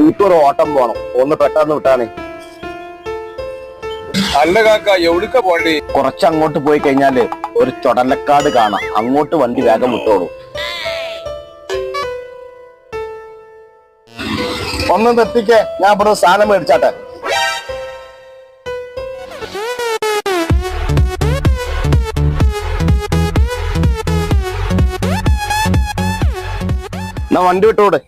എനിക്കൊരു ഓട്ടം പോണം. ഒന്ന് പെട്ടെന്ന് വിട്ടാണേ അല്ല കാക്ക എവിടുക്ക പോണ്ടി? കുറച്ച് അങ്ങോട്ട് പോയി കഴിഞ്ഞാൽ ഒരു ചൊടലക്കാട് കാണാം. അങ്ങോട്ട് വണ്ടി വേഗം വിട്ടോളൂ. ഒന്ന് നിർത്തിക്കേ ഞാൻ ഇവിടെ സാധനം മേടിച്ചാട്ടെ. എന്നാ വണ്ടി വിട്ടോടെ.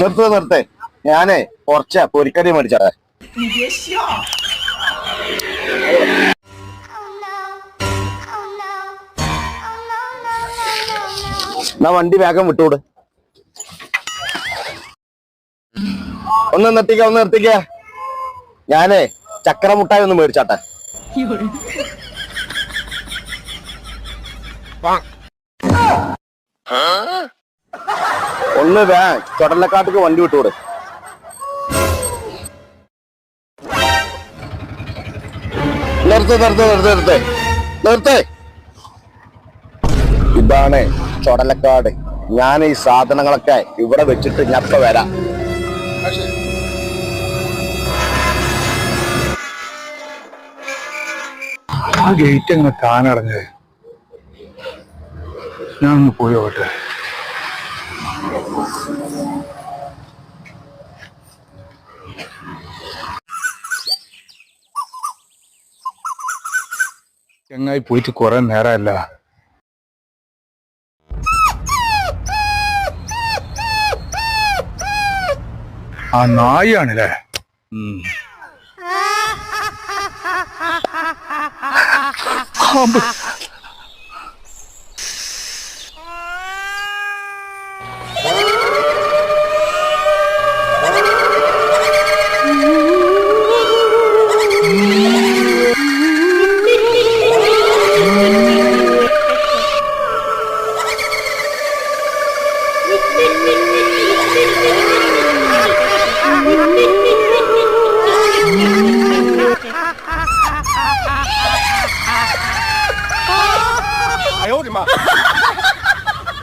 നിർത്ത് നിർത്തെ. ഞാനേ കുറച്ച് പൊരിക്കടി മേടിച്ചാട്ടെ. എന്നാ വണ്ടി വേഗം വിട്ടൂട് ഒന്ന് നിർത്തിക്ക ഒന്ന് നിർത്തിക്ക. ഞാനേ ചക്രമുട്ടായി ഒന്ന് മേടിച്ചാട്ടെ. ഒന്ന് വേ ചൊടലക്കാട്ടിക്ക് വണ്ടി വിട്ടൂട് നിർത്ത് നിർത്ത് നിർത്ത് നിർത്ത്. നിർത്ത്. ഇതാണ് ചൊടലക്കാട് ഞാൻ ഈ സാധനങ്ങളൊക്കെ ഇവിടെ വെച്ചിട്ട് ഞാൻ ഇപ്പൊ വരാം. ആ ഗേറ്റ് എങ്ങനെ താനടഞ്ഞത് ഞാൻ ഒന്ന് പോയി നോക്കട്ടെ ചങ്ങായി പോയിട്ട് കുറെ നേരമല്ല. ആ നായാണല്ലേ? ഉം.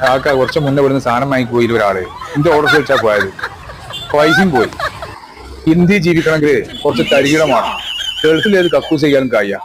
ആക്ക കുറച്ച് മുന്നേ ഇവിടുന്ന് സാധനം വാങ്ങി പോയി ഒരാൾ എന്റെ ഓർഡർ വെച്ചാ പോയത്. പൈസയും പോയി. ഹിന്ദി ജീവിക്കണമെങ്കിൽ കുറച്ച് തരികിടമാണ് ഗൾഫിലേത് കക്കൂസ് ചെയ്യാനും കഴിയാ.